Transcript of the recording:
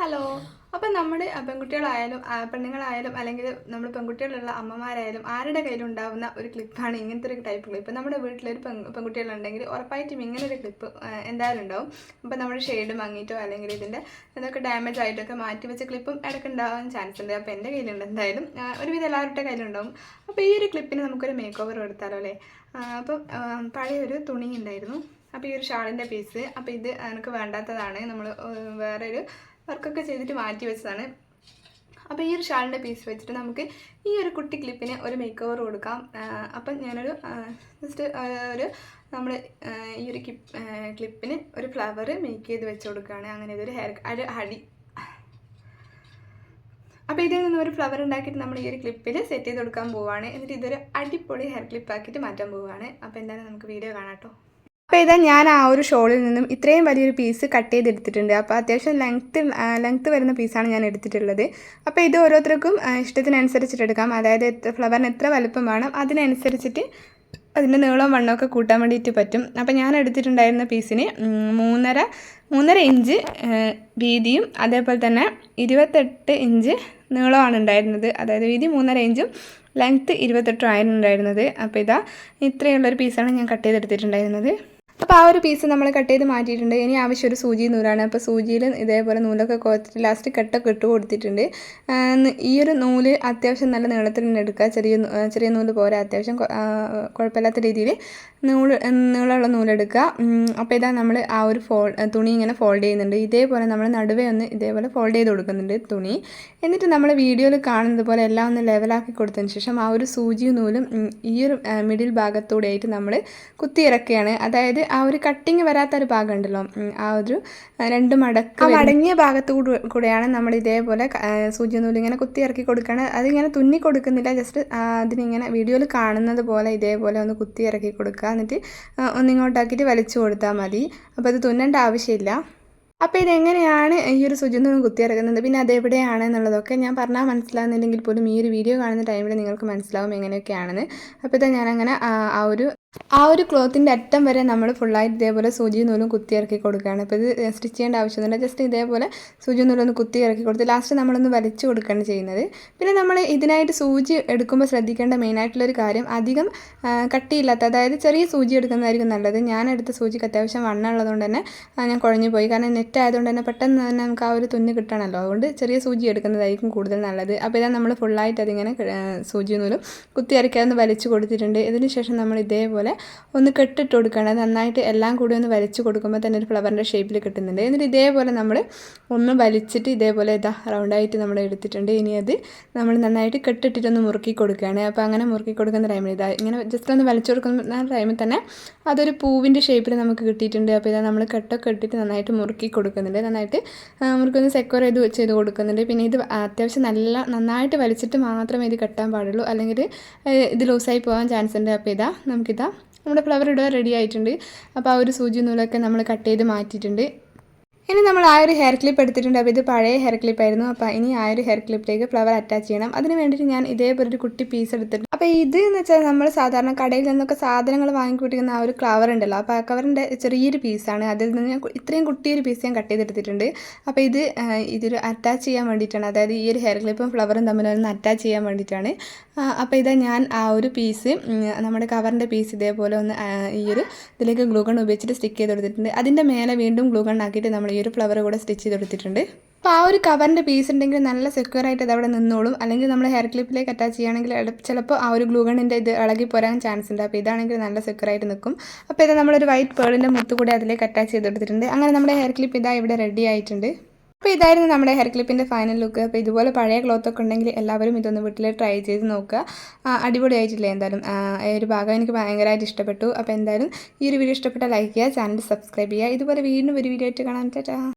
Hello. അപ്പം നമ്മുടെ പെൺകുട്ടികളായാലും പെണ്ണുങ്ങളായാലും അല്ലെങ്കിൽ നമ്മൾ പെൺകുട്ടികളുള്ള അമ്മമാരായാലും ആരുടെ കയ്യിലുണ്ടാവുന്ന ഒരു ക്ലിപ്പാണ് ഇങ്ങനത്തെ ഒരു ടൈപ്പ് ക്ലിപ്പ് നമ്മുടെ വീട്ടിലൊരു പെൺ പെൺകുട്ടികളുണ്ടെങ്കിൽ ഉറപ്പായിട്ടും ഇങ്ങനെ ഒരു ക്ലിപ്പ് എന്തായാലും ഉണ്ടാവും. അപ്പം നമ്മുടെ ഷെയ്ഡ് മങ്ങിയിട്ടോ അല്ലെങ്കിൽ ഇതിന്റെ ഇതൊക്കെ ഡാമേജ് ആയിട്ടൊക്കെ മാറ്റി വെച്ച ക്ലിപ്പും ഇടയ്ക്ക് ഉണ്ടാവാൻ ചാൻസ് ഉണ്ട്. അപ്പോൾ എന്റെ കയ്യിലുണ്ട് എന്തായാലും. ഒരു ഒരുവിധം എല്ലാവരുടെ കയ്യിലുണ്ടാവും. അപ്പോൾ ഈ ഒരു ക്ലിപ്പിന് നമുക്കൊരു മേക്ക് ഓവർ കൊടുത്താലോ അല്ലേ? അപ്പം പഴയൊരു തുണി ഉണ്ടായിരുന്നു. അപ്പോൾ ഈ ഒരു ഷാളിന്റെ പീസ് അപ്പോൾ ഇത് എനിക്ക് വേണ്ടാത്തതാണ്. നമ്മൾ വേറൊരു വർക്കൊക്കെ ചെയ്തിട്ട് മാറ്റി വെച്ചതാണ്. അപ്പോൾ ഈ ഒരു ഷാളിന്റെ പീസ് വെച്ചിട്ട് നമുക്ക് ഈ ഒരു കുട്ടി ക്ലിപ്പിന് ഒരു മേക്ക് ഓവർ കൊടുക്കാം അപ്പം ഞാനൊരു ജസ്റ്റ് ഒരു നമ്മൾ ഈ ഒരു ക്ലിപ്പ് ക്ലിപ്പിന് ഒരു ഫ്ലവർ മേക്ക് ചെയ്ത് വെച്ച് കൊടുക്കുകയാണ്. അങ്ങനെ ഇതൊരു ഹെയർ ഒരു അടി. അപ്പോൾ ഇതിൽ നിന്ന് ഒരു ഫ്ലവർ ഉണ്ടാക്കിയിട്ട് നമ്മൾ ഈ ഒരു ക്ലിപ്പിൽ സെറ്റ് ചെയ്ത് കൊടുക്കാൻ പോവുകയാണ് എന്നിട്ട് ഇതൊരു അടിപൊളി ഹെയർ ക്ലിപ്പ് ആക്കിയിട്ട് മാറ്റാൻ പോവുകയാണ് അപ്പോൾ എന്തായാലും നമുക്ക് വീഡിയോ കാണാം കേട്ടോ അപ്പോൾ ഇതാ ഞാൻ ആ ഒരു ഷോളിൽ നിന്നും ഇത്രയും വലിയൊരു പീസ് കട്ട് ചെയ്തെടുത്തിട്ടുണ്ട്. അപ്പോൾ അത്യാവശ്യം ലെങ്ത്ത് ലെങ്ത്ത് വരുന്ന പീസാണ് ഞാൻ എടുത്തിട്ടുള്ളത്. അപ്പോൾ ഇത് ഓരോരുത്തർക്കും ഇഷ്ടത്തിനനുസരിച്ചിട്ട് എടുക്കാം. അതായത് എത്ര ഫ്ലവറിന് എത്ര വലുപ്പം വേണം അതിനനുസരിച്ചിട്ട് അതിന്റെ നീളവും വണ്ണമൊക്കെ കൂട്ടാൻ വേണ്ടിയിട്ട് പറ്റും. അപ്പോൾ ഞാൻ എടുത്തിട്ടുണ്ടായിരുന്ന പീസിന് മൂന്നര മൂന്നര ഇഞ്ച് വീതിയും അതേപോലെ തന്നെ ഇരുപത്തെട്ട് ഇഞ്ച് നീളമാണ് ഉണ്ടായിരുന്നത്. അതായത് വീതി മൂന്നര ഇഞ്ചും ലെങ്ത്ത് ഇരുപത്തെട്ടും ആയിരുന്നു ഉണ്ടായിരുന്നത്. അപ്പോൾ ഇതാ ഇത്രയുള്ളൊരു പീസാണ് ഞാൻ കട്ട് ചെയ്തെടുത്തിട്ടുണ്ടായിരുന്നത്. അപ്പോൾ ആ ഒരു പീസ് നമ്മൾ കട്ട് ചെയ്ത് മാറ്റിയിട്ടുണ്ട്. ഇനി ആവശ്യം ഒരു സൂചി നൂലാണ്. അപ്പോൾ സൂചിയിൽ ഇതേപോലെ നൂലൊക്കെ കോർത്തിട്ട് ലാസ്റ്റ് കെട്ടൊക്കെ ഇട്ട് കൊടുത്തിട്ടുണ്ട്. ഈ ഒരു നൂൽ അത്യാവശ്യം നല്ല നീളത്തിൽ തന്നെ എടുക്കുക. ചെറിയ ചെറിയ നൂൽ പോരാ അത്യാവശ്യം കുഴപ്പമില്ലാത്ത രീതിയിൽ നൂൽ നീളമുള്ള നൂലെടുക്കുക അപ്പോൾ ഇതാ നമ്മൾ ആ ഒരു ഫോൾ തുണി ഇങ്ങനെ ഫോൾഡ് ചെയ്യുന്നുണ്ട്. ഇതേപോലെ നമ്മൾ നടുവേ ഒന്ന് ഇതേപോലെ ഫോൾഡ് ചെയ്ത് കൊടുക്കുന്നുണ്ട് തുണി. എന്നിട്ട് നമ്മൾ വീഡിയോയിൽ കാണുന്നത് പോലെ എല്ലാം ഒന്ന് ലെവലാക്കി കൊടുത്തതിന് ശേഷം ആ ഒരു സൂചിയും നൂലും ഈ ഒരു മിഡിൽ ഭാഗത്തൂടെ ആയിട്ട് നമ്മൾ കുത്തിയിറക്കുകയാണ്. അതായത് ആ ഒരു കട്ടിങ് വരാത്ത ഒരു ഭാഗം ഉണ്ടല്ലോ ആ ഒരു രണ്ട് മടക്ക് ആ മടങ്ങിയ ഭാഗത്ത് കൂടെ- കൂടെയാണ് നമ്മൾ ഇതേപോലെ ആ, സൂചി നൂൽ ഇങ്ങനെ കുത്തി ഇറക്കി കൊടുക്കുകയാണ് അതിങ്ങനെ തുന്നി കൊടുക്കുന്നില്ല ജസ്റ്റ് അതിനിങ്ങനെ വീഡിയോയിൽ കാണുന്നത് പോലെ ഇതേപോലെ ഒന്ന് കുത്തി ഇറക്കി കൊടുക്കുക എന്നിട്ട് ആ, ഒന്നിങ്ങോട്ടാക്കിയിട്ട് വലിച്ചു കൊടുത്താൽ മതി. അപ്പോൾ അത് തുന്നേണ്ട ആവശ്യമില്ല. അപ്പോൾ ഇതെങ്ങനെയാണ് ഈ ഒരു സുജുന്ന് കുത്തിയിറക്കുന്നത് പിന്നെ അതെവിടെയാണ് എന്നുള്ളതൊക്കെ ഞാൻ പറഞ്ഞാൽ മനസ്സിലാകുന്നില്ലെങ്കിൽ പോലും ഈ ഒരു വീഡിയോ കാണുന്ന ടൈമിൽ നിങ്ങൾക്ക് മനസ്സിലാവും എങ്ങനെയൊക്കെയാണെന്ന്. അപ്പോൾ ഇതാ ഞാനങ്ങനെ ആ ആ ഒരു ആ ഒരു ക്ലോത്തിന്റെ അറ്റം വരെ നമ്മൾ ഫുള്ളായിട്ട് ഇതേപോലെ സൂചി നൂലും കുത്തി ഇറക്കി കൊടുക്കുകയാണ്. അപ്പോൾ ഇത് സ്റ്റിച്ച് ചെയ്യേണ്ട ആവശ്യമൊന്നുമില്ല. ജസ്റ്റ് ഇതേപോലെ സൂചി നൂലൊന്ന് കുത്തി ഇറക്കി കൊടുത്ത് ലാസ്റ്റ് നമ്മളൊന്ന് വലിച്ചു കൊടുക്കുകയാണ് ചെയ്യുന്നത്. പിന്നെ നമ്മൾ ഇതിനായിട്ട് സൂചി എടുക്കുമ്പോൾ ശ്രദ്ധിക്കേണ്ട മെയിനായിട്ടുള്ളൊരു കാര്യം അധികം കട്ടിയില്ലാത്ത അതായത് ചെറിയ സൂചി എടുക്കുന്നതായിരിക്കും നല്ലത്. ഞാൻ എടുത്ത സൂചിക്ക് അത്യാവശ്യം വണ്ണം ഉള്ളതുകൊണ്ട് തന്നെ ഞാൻ കുഴഞ്ഞു പോയി. കാരണം നെറ്റ് ആയതുകൊണ്ട് തന്നെ പെട്ടെന്ന് തന്നെ നമുക്ക് ആ ഒരു തുന്നി കിട്ടണമല്ലോ അതുകൊണ്ട് ചെറിയ സൂചി എടുക്കുന്നതായിരിക്കും കൂടുതൽ നല്ലത്. അപ്പോൾ ഇതാ നമ്മൾ ഫുള്ളായിട്ട് അതിങ്ങനെ സൂചി നൂലും കുത്തി ഇറക്കി അതൊന്ന് വലിച്ചു കൊടുത്തിട്ടുണ്ട്. ഇതിന് ശേഷം നമ്മൾ ഇതേപോലെ ഒന്ന് കെട്ടിട്ട് കൊടുക്കണം നന്നായിട്ട് എല്ലാം കൂടി ഒന്ന് വലിച്ചു കൊടുക്കുമ്പോൾ തന്നെ ഒരു ഫ്ലവറിന്റെ ഷേപ്പിൽ കിട്ടുന്നുണ്ട്. എന്നിട്ട് ഇതേപോലെ നമ്മൾ ഒന്ന് വലിച്ചിട്ട് ഇതേപോലെ ഇതാ റൗണ്ടായിട്ട് നമ്മൾ എടുത്തിട്ടുണ്ട്. ഇനി അത് നമ്മൾ നന്നായിട്ട് കെട്ടിട്ടിട്ടൊന്ന് മുറുക്കി കൊടുക്കുകയാണ്. അപ്പോൾ അങ്ങനെ മുറുക്കി കൊടുക്കുന്ന ടൈമിൽ ഇതാ ഇങ്ങനെ ജസ്റ്റ് ഒന്ന് വലിച്ചു കൊടുക്കുന്ന ടൈമിൽ തന്നെ അതൊരു പൂവിന്റെ ഷേപ്പിൽ നമുക്ക് കിട്ടിയിട്ടുണ്ട്. അപ്പോൾ ഇതാ നമ്മൾ കെട്ടൊക്കെ ഇട്ടിട്ട് നന്നായിട്ട് മുറുക്കി കൊടുക്കുന്നുണ്ട്. നന്നായിട്ട് മുറുക്കൊന്ന് സെക്യൂർ ചെയ്ത് ചെയ്ത് കൊടുക്കുന്നുണ്ട്. പിന്നെ ഇത് അത്യാവശ്യം നല്ല നന്നായിട്ട് വലിച്ചിട്ട് മാത്രമേ ഇത് കെട്ടാൻ പാടുള്ളൂ. അല്ലെങ്കിൽ ഇത് ലൂസായി പോകാൻ ചാൻസ് ഉണ്ട്. അപ്പോൾ ഇതാ നമുക്കിതാ നമ്മുടെ ഫ്ലവർ ഇടുക റെഡി ആയിട്ടുണ്ട്. അപ്പോൾ ആ ഒരു സൂചി നൂലൊക്കെ നമ്മൾ കട്ട് ചെയ്ത് മാറ്റിയിട്ടുണ്ട്. ഇനി നമ്മൾ ആ ഒരു ഹെയർ ക്ലിപ്പ് എടുത്തിട്ടുണ്ട്. അപ്പോൾ ഇത് പഴയ ഹെയർ ക്ലിപ്പായിരുന്നു അപ്പോൾ ഇനി ആ ഒരു ഹെയർ ക്ലിപ്പിലേക്ക് ഫ്ലവർ അറ്റാച്ച് ചെയ്യണം. അതിന് വേണ്ടിയിട്ട് ഞാൻ ഇതേപോലെ ഒരു കുട്ടി പീസ് എടുത്തിട്ടുണ്ട്. അപ്പോൾ ഇത് എന്ന് വെച്ചാൽ നമ്മൾ സാധാരണ കടയിൽ നിന്നൊക്കെ സാധനങ്ങൾ വാങ്ങിക്കൂട്ടിക്കുന്ന ആ ഒരു ഫ്ലവർ ഉണ്ടല്ലോ. അപ്പോൾ ആ കവറിന്റെ ചെറിയൊരു പീസാണ് അതിൽ നിന്ന് ഞാൻ ഇത്രയും കുട്ടിയൊരു പീസ് ഞാൻ കട്ട് ചെയ്തെടുത്തിട്ടുണ്ട്. അപ്പോൾ ഇത് ഇതൊരു അറ്റാച്ച് ചെയ്യാൻ വേണ്ടിയിട്ടാണ്. അതായത് ഈ ഒരു ഹെയർ ക്ലിപ്പും ഫ്ലവറും തമ്മിൽ ഒന്ന് അറ്റാച്ച് ചെയ്യാൻ വേണ്ടിയിട്ടാണ്. അപ്പൊ അപ്പോൾ ഇതാ ഞാൻ ആ ഒരു പീസ് നമ്മുടെ കവറിന്റെ പീസ് ഇതേപോലെ ഒന്ന് ഈ ഒരു ഇതിലേക്ക് ഗ്ലൂഗൺ ഉപയോഗിച്ചിട്ട് സ്റ്റിക്ക് ചെയ്ത് കൊടുത്തിട്ടുണ്ട്. അതിന്റെ മേലെ വീണ്ടും ഗ്ലൂഗൺ ആക്കിയിട്ട് നമ്മൾ ഈ ഒരു ഫ്ലവർ കൂടെ സ്റ്റിച്ച് ചെയ്ത് കൊടുത്തിട്ടുണ്ട്. അപ്പോൾ ആ ഒരു കവറിന്റെ പീസ് ഉണ്ടെങ്കിൽ നല്ല സെക്യൂർ ആയിട്ട് അത് അവിടെ നിന്നോളും. അല്ലെങ്കിൽ നമ്മൾ ഹെയർ ക്ലിപ്പിലേക്ക് അറ്റാച്ച് ചെയ്യുകയാണെങ്കിൽ ചിലപ്പോൾ ആ ഒരു ഗ്ലൂഗണിന്റെ ഇത് ഇളകി പോരാൻ ചാൻസ് ഉണ്ട്. അപ്പോൾ ഇതാണെങ്കിൽ നല്ല സെക്യൂർ ആയിട്ട് നിൽക്കും അപ്പോൾ ഇത് നമ്മളൊരു വൈറ്റ് പേളിന്റെ മുത്ത് കൂടി അതിലേക്ക് അറ്റാച്ച് ചെയ്ത് കൊടുത്തിട്ടുണ്ട് അങ്ങനെ നമ്മുടെ ഹെയർ ക്ലിപ്പ് ഇതാ ഇവിടെ റെഡി ആയിട്ടുണ്ട്. അപ്പോൾ ഇതായിരുന്നു നമ്മുടെ ഹെയർ ക്ലിപ്പിന്റെ ഫൈനൽ ലുക്ക് അപ്പോൾ ഇതുപോലെ പഴയ ക്ലോത്ത് ഒക്കെ ഉണ്ടെങ്കിൽ എല്ലാവരും ഇതൊന്ന് വീട്ടിൽ ട്രൈ ചെയ്ത് നോക്കുക. അടിപൊളി അടിപൊളിയായിട്ടില്ലേ എന്തായാലും. ഈ ഒരു ഭാഗം എനിക്ക് ഭയങ്കരമായിട്ട് ഇഷ്ടപ്പെട്ടു. അപ്പോൾ എന്തായാലും ഈ ഒരു വീഡിയോ ഇഷ്ടപ്പെട്ടാൽ ലൈക്ക് ചെയ്യുക ചാനൽ സബ്സ്ക്രൈബ് ചെയ്യുക. ഇതുപോലെ വീണ്ടും ഒരു വീഡിയോ ആയിട്ട് കാണാൻ ചേട്ടാ